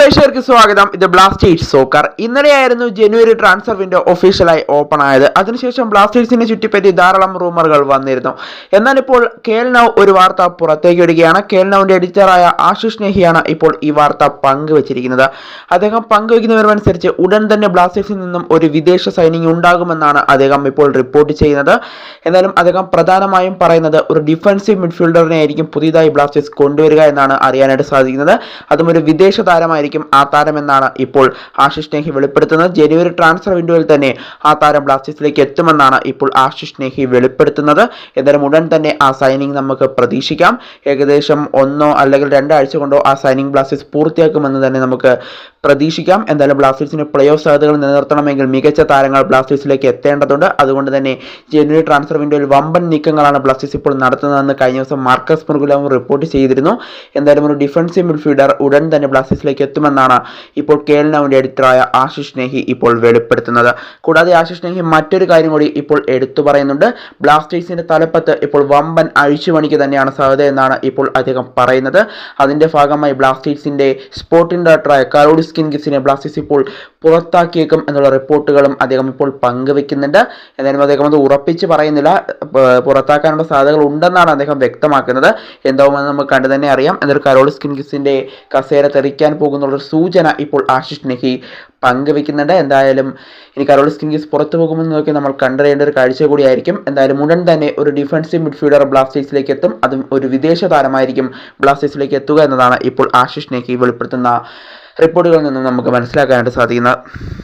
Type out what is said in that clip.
പ്രേക്ഷകർക്ക് സ്വാഗതം. ഇത് ബ്ലാസ്റ്റേഴ്സ് സോക്കർ ഇന്നലെയായിരുന്നു ജനുവരി ട്രാൻസ്ഫർ വിൻഡോ ഒഫീഷ്യലായി ഓപ്പൺ ആയത്. അതിനുശേഷം ബ്ലാസ്റ്റേഴ്സിനെ ചുറ്റിപ്പറ്റി ധാരാളം റൂമറുകൾ വന്നിരുന്നു. എന്നാൽ ഇപ്പോൾ കേൽനവ് ഒരു വാർത്ത പുറത്തേക്ക് വിടുകയാണ്. കേൽനൗവിന്റെ എഡിറ്ററായ ആശിഷ് നെഹിയാണ് ഇപ്പോൾ ഈ വാർത്ത പങ്കുവച്ചിരിക്കുന്നത്. അദ്ദേഹം പങ്കുവയ്ക്കുന്നവരുമനുസരിച്ച് ഉടൻ തന്നെ ബ്ലാസ്റ്റേഴ്സിൽ നിന്നും ഒരു വിദേശ സൈനിങ് ഉണ്ടാകുമെന്നാണ് അദ്ദേഹം ഇപ്പോൾ റിപ്പോർട്ട് ചെയ്യുന്നത്. എന്നാലും അദ്ദേഹം പ്രധാനമായും പറയുന്നത് ഒരു ഡിഫൻസീവ് മിഡ്ഫീൽഡറിനെ ആയിരിക്കും പുതിയതായി ബ്ലാസ്റ്റേഴ്സ് കൊണ്ടുവരിക എന്നാണ് അറിയാനായിട്ട് സാധിക്കുന്നത്. അതും ഒരു വിദേശ താരമായിരിക്കും ആ താരമെന്നാണ് ഇപ്പോൾ ആശിഷ് നെഹി വെളിപ്പെടുത്തുന്നത്. ജനുവരി ട്രാൻസ്ഫർ വിൻഡോയിൽ തന്നെ ആ താരം ബ്ലാസ്റ്റേഴ്സിലേക്ക് എത്തുമെന്നാണ് ഇപ്പോൾ ആശിഷ് നെഹി വെളിപ്പെടുത്തുന്നത്. എന്തായാലും ഉടൻ തന്നെ ആ സൈനിങ് നമുക്ക് പ്രതീക്ഷിക്കാം. ഏകദേശം ഒന്നോ അല്ലെങ്കിൽ രണ്ടാഴ്ച കൊണ്ടോ ആ സൈനിങ് ബ്ലാസ്റ്റേഴ്സ് പൂർത്തിയാക്കുമെന്ന് തന്നെ നമുക്ക് പ്രതീക്ഷിക്കാം. എന്തായാലും ബ്ലാസ്റ്റേഴ്സിന് പ്ലേ ഓഫ് സാധ്യതകൾ നിലനിർത്തണമെങ്കിൽ മികച്ച താരങ്ങൾ ബ്ലാസ്റ്റേഴ്സിലേക്ക് എത്തേണ്ടതുണ്ട്. അതുകൊണ്ട് തന്നെ ജനുവരി ട്രാൻസ്ഫർ വിൻഡോയിൽ വമ്പൻ നീക്കങ്ങളാണ് ബ്ലാസ്റ്റേഴ്സ് ഇപ്പോൾ നടത്തുന്നതെന്ന് കഴിഞ്ഞ ദിവസം മാർക്കസ് മുർഗുലാവും റിപ്പോർട്ട് ചെയ്തിരുന്നു. എന്തായാലും ഒരു ഡിഫൻസീവ് മിഡ്ഫീൽഡർ ഉടൻ തന്നെ ബ്ലാസ്റ്റേഴ്സിലേക്ക് എത്തുമെന്നാണ് ഇപ്പോൾ കെ എൽ കേൽനൌവിന്റെ എഡിറ്ററായ ആശിഷ് നെഹി ഇപ്പോൾ വെളിപ്പെടുത്തുന്നത്. കൂടാതെ ആശിഷ് നെഹി മറ്റൊരു കാര്യം കൂടി ഇപ്പോൾ എടുത്തു പറയുന്നുണ്ട്. ബ്ലാസ്റ്റേഴ്സിന്റെ തലപ്പത്ത് ഇപ്പോൾ വമ്പൻ അഴിച്ചുപണിക്ക് തന്നെയാണ് സാധ്യത എന്നാണ് ഇപ്പോൾ അദ്ദേഹം പറയുന്നത്. അതിന്റെ ഭാഗമായി ബ്ലാസ്റ്റേഴ്സിന്റെ സ്പോർട്ടിംഗ് ഡയറക്ടറായ കരോഡിസ് ഗിഫ്റ്റിനെ ബ്ലാസ്റ്റേഴ്സ് ഇപ്പോൾ പുറത്താക്കിയേക്കും എന്നുള്ള റിപ്പോർട്ടുകളും അദ്ദേഹം ഇപ്പോൾ പങ്കുവെക്കുന്നുണ്ട്. എന്തായാലും അദ്ദേഹം അത് ഉറപ്പിച്ച് പറയുന്നില്ല. പുറത്താക്കാനുള്ള സാധ്യതകൾ ഉണ്ടെന്നാണ് അദ്ദേഹം വ്യക്തമാക്കുന്നത്. എന്താവുമെന്ന് നമുക്ക് കണ്ടു തന്നെ അറിയാം. എന്നൊരു കരോൾ സ്കിൻ ഗിഫ്റ്റിന്റെ കസേര തെറിക്കാൻ പോകുന്നുള്ളൊരു സൂചന ഇപ്പോൾ ആശിഷ് നെഹി പങ്കുവെക്കുന്നുണ്ട് എന്തായാലും ഇനി കരോൾ കിൻഗിസ് പുറത്തു പോകുമെന്നൊക്കെ നമ്മൾ കണ്ടറിയേണ്ട ഒരു കാഴ്ച കൂടിയായിരിക്കും. എന്തായാലും ഉടൻ തന്നെ ഒരു ഡിഫൻസീവ് മിഡ്ഫീൽഡർ ബ്ലാസ്റ്റേഴ്സിലേക്ക് എത്തും. അതും ഒരു വിദേശ താരമായിരിക്കും ബ്ലാസ്റ്റേഴ്സിലേക്ക് എത്തുക എന്നതാണ് ഇപ്പോൾ ആശിഷ് നെഹി വെളിപ്പെടുത്തുന്ന റിപ്പോർട്ടുകളിൽ നിന്നും നമുക്ക് മനസ്സിലാക്കാനായിട്ട് സാധിക്കുന്നത്.